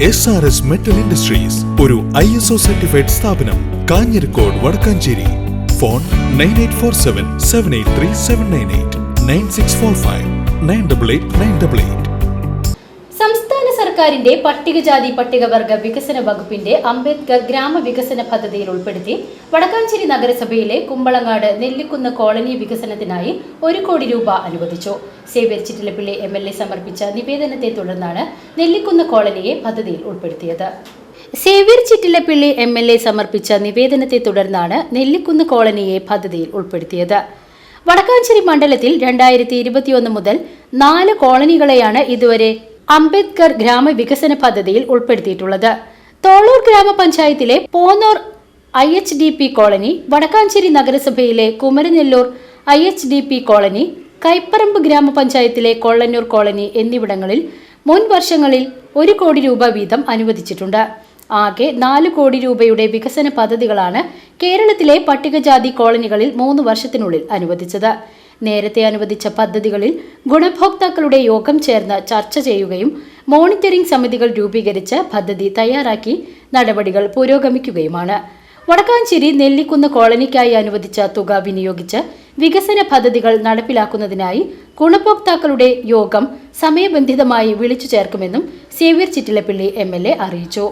S R S metal industries ഒരു I S O certified സ്ഥാപനം Kanjirakode Vadakkanchery. Phone nine eight four seven seven eight three seven nine eight nine six four five nine double eight nine double eight സർക്കാരിന്റെ പട്ടികജാതി പട്ടികവർഗ വികസന വകുപ്പിന്റെ അംബേദ്കർ ഗ്രാമവികസന പദ്ധതിയിൽ ഉൾപ്പെടുത്തി വടക്കാഞ്ചേരി നഗരസഭയിലെ കുമ്പളങ്ങാട് നെല്ലിക്കുന്ന് കോളനി വികസനത്തിനായി ഒരു കോടി രൂപ അനുവദിച്ചു. Xavier Chittilappilly M L A സമർപ്പിച്ച നിവേദനത്തെ തുടർന്നാണ് നെല്ലിക്കുന്ന് കോളനിയെ പദ്ധതിയിൽ ഉൾപ്പെടുത്തിയത്. Xavier Chittilappilly M L A സമർപ്പിച്ച നിവേദനത്തെ തുടർന്നാണ് നെല്ലിക്കുന്ന് കോളനിയെ പദ്ധതിയിൽ ഉൾപ്പെടുത്തിയത്. വടക്കാഞ്ചേരി മണ്ഡലത്തിൽ രണ്ടായിരത്തി ഇരുപത്തിയൊന്ന് മുതൽ നാല് കോളനികളെയാണ് ഇതുവരെ അംബേദ്കർ ഗ്രാമവികസന പദ്ധതിയിൽ ഉൾപ്പെടുത്തിയിട്ടുള്ളത്. തോളൂർ ഗ്രാമപഞ്ചായത്തിലെ Ponnur I H D P colony Vadakkanchery നഗരസഭയിലെ Kumaranellur I H D P colony Kaiparambu ഗ്രാമപഞ്ചായത്തിലെ കൊള്ളന്നൂർ കോളനി എന്നിവിടങ്ങളിൽ മുൻ വർഷങ്ങളിൽ ഒരു കോടി രൂപ വീതം അനുവദിച്ചിട്ടുണ്ട്. ആകെ നാല് കോടി രൂപയുടെ വികസന പദ്ധതികളാണ് കേരളത്തിലെ പട്ടികജാതി കോളനികളിൽ മൂന്ന് വർഷത്തിനുള്ളിൽ അനുവദിച്ചത്. നേരത്തെ അനുവദിച്ച പദ്ധതികളിൽ ഗുണഭോക്താക്കളുടെ യോഗം ചേർന്ന് ചർച്ച ചെയ്യുകയും മോണിറ്ററിംഗ് സമിതികൾ രൂപീകരിച്ച് പദ്ധതി തയ്യാറാക്കി നടപടികൾ പുരോഗമിക്കുകയുമാണ്. വടക്കാഞ്ചേരി നെല്ലിക്കുന്ന് കോളനിക്കായി അനുവദിച്ച തുക വിനിയോഗിച്ച് വികസന പദ്ധതികൾ നടപ്പിലാക്കുന്നതിനായി ഗുണഭോക്താക്കളുടെ യോഗം സമയബന്ധിതമായി വിളിച്ചു ചേർക്കുമെന്നും സേവ്യർ ചിറ്റിലപ്പിള്ളി എം അറിയിച്ചു.